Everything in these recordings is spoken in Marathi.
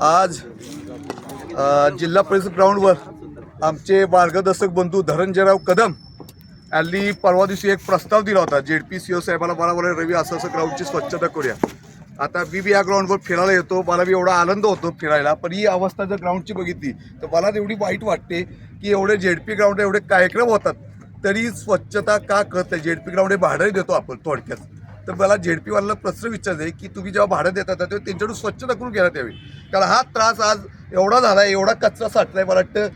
आज जिल्हा परिषद ग्राउंडवर आमचे मार्गदर्शक बंधू धरणजयराव कदम यांनी परवा दिवशी एक प्रस्ताव दिला होता. जेड पी सी ओ साहेबाला मला बोला रवी असं असं ग्राउंडची स्वच्छता करूया. आता मी बी या ग्राउंडवर फिरायला येतो मला बी एवढा आनंद होतो फिरायला पण ही अवस्था जर ग्राउंडची बघितली तर मला एवढी वाईट वाटते की एवढे जेड पी ग्राउंड एवढे कार्यक्रम होतात तरी स्वच्छता का करत नाही? जेड पी ग्राउंड हे भाडं देतो आपण थोडक्यात. तर मला झेडपीवाल्याला प्रश्न आहे की तुम्ही जेव्हा भाडं देतात तेव्हा त्यांच्याकडून स्वच्छता करून घेण्यात यावी. कारण हा त्रास आज एवढा झाला आहे एवढा कचरा साठलाय मला वाटतं.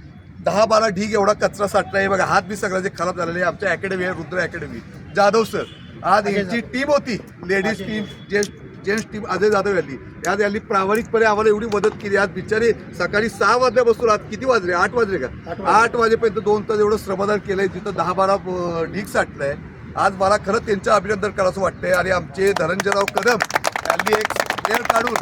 दहा बारा ढीग एवढा कचरा साठलाय. बघा हात बी सगळं जे खराब झालेले आहे. आमच्या अकॅडमी आहे रुद्र अकॅडमी जाधव सर आज यांची टीम होती. Ladies team gents gents team Ajay Jadhav यांनी. आज यांनी प्रामाणिकपणे आम्हाला एवढी मदत केली. आज बिचारे सकाळी सहा वाजल्यापासून आज किती वाजले? आठ वाजले का? आठ वाजेपर्यंत दोन तास एवढं श्रमदान केलंय. तिथं दहा बारा ढीग साठलंय. आज मला खरंच त्यांचं अभिनंदन करावंसं वाटतंय. आणि आमचे धनंजयराव कदम यांनी एक वेळ काढून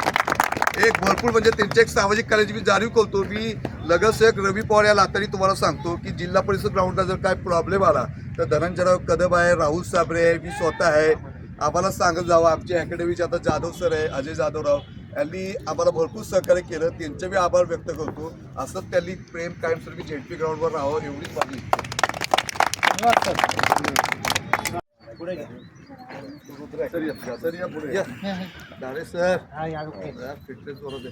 एक भरपूर म्हणजे त्यांचे एक सामाजिक कार्याची मी जाणीव करतो. मी लगसेक रवी पवार या लातानी तुम्हाला सांगतो की जिल्हा परिषद ग्राउंडला जर काय प्रॉब्लेम आला तर धनंजयराव कदम आहे राहुल साबरे आहे मी स्वतः आहे. आम्हाला सांगत जावं आमच्या अकॅडमीचे आता जाधव सर आहे अजय जाधवराव. यांनी आम्हाला भरपूर सहकार्य केलं. त्यांचे मी आभार व्यक्त करतो. असंच त्यांनी प्रेम कायमस्वरूपी झेडपी ग्राउंडवर राहावं एवढीच मागणी धन्यवाद सर सर या सर या पुढे या दारे सर हा, या, ओके. फिटनेस बरोबर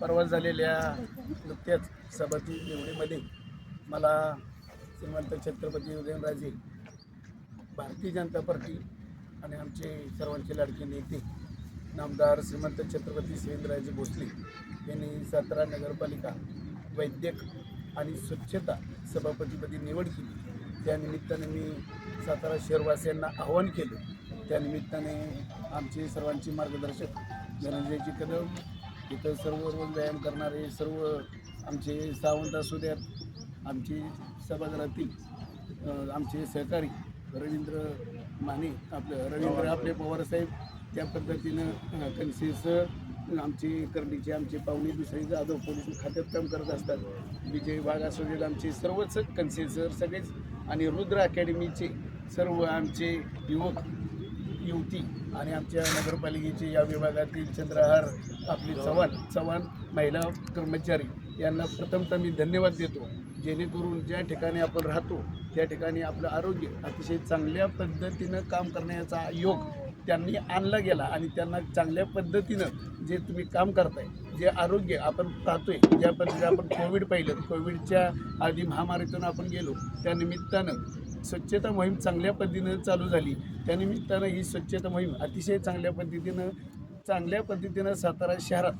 परवा झालेल्या नुकत्याच सभाती निवडीमध्ये मला श्रीमंत छत्रपती उदयनराजे भारतीय जनता पार्टी आणि आमचे सर्वांचे लाडके नेते नामदार श्रीमंत छत्रपती शिवेंद्रराजे भोसले यांनी सातारा नगरपालिका वैद्यक आणि स्वच्छता सभापतीपदी निवड केली. त्यानिमित्ताने मी सातारा शहरवासियांना आवाहन केलं त्यानिमित्ताने आमचे सर्वांचे मार्गदर्शक धनंजयजी कदम इथं सर्व रोज व्यायाम करणारे सर्व आमचे सावंत असू द्यात आमची सभागृहातील आमचे सहकारी रवींद्र माने आपलं रवींद्र आपले पवारसाहेब त्या पद्धतीनं अ, आमची सर आमचे कर्णीचे आमचे पाहुणे दुसरे जाधव पोलीस खात्यात काम करत असतात. विजय वाघ असू देत आमचे सर्वच कन्सेसर सगळेच आणि रुद्र अकॅडमीचे सर्व आमचे युवक युवती आणि आमच्या नगरपालिकेचे या विभागातील चंद्रहार आपली चव्हाण चव्हाण महिला कर्मचारी यांना प्रथमतः मी धन्यवाद देतो. जेणेकरून ज्या ठिकाणी आपण राहतो त्या ठिकाणी आपलं आरोग्य अतिशय चांगल्या पद्धतीनं काम करण्याचा योग त्यांनी आणला गेला आणि त्यांना चांगल्या पद्धतीनं जे तुम्ही काम करताय जे आरोग्य आपण पाहतोय ज्या पद्धतीने आपण कोविड पाहिलं कोविडच्या आधी महामारीतून आपण गेलो त्या निमित्तानं स्वच्छता मोहीम चांगल्या पद्धतीनं चालू झाली. त्यानिमित्तानं ही स्वच्छता मोहीम अतिशय चांगल्या पद्धतीनं चांगल्या पद्धतीनं सातारा शहरात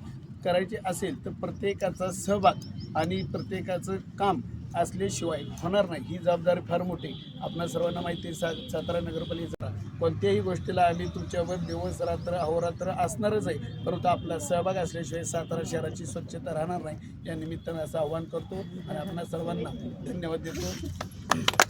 करायची असेल तर प्रत्येकाचा सहभाग आणि प्रत्येकाचं काम असल्याशिवाय होणार नाही. ही जबाबदारी फार मोठी आहे. आपणा सर्वांना माहिती आहे सा सातारा नगरपालिकेचा कोणत्याही गोष्टीला आम्ही तुमच्यावर दिवस रात्र अहोरात्र असणारच आहे. परंतु आपला सहभाग असल्याशिवाय सातारा शहराची स्वच्छता राहणार नाही. या निमित्तानं असं आवाहन करतो आणि आपणा सर्वांना धन्यवाद देतो.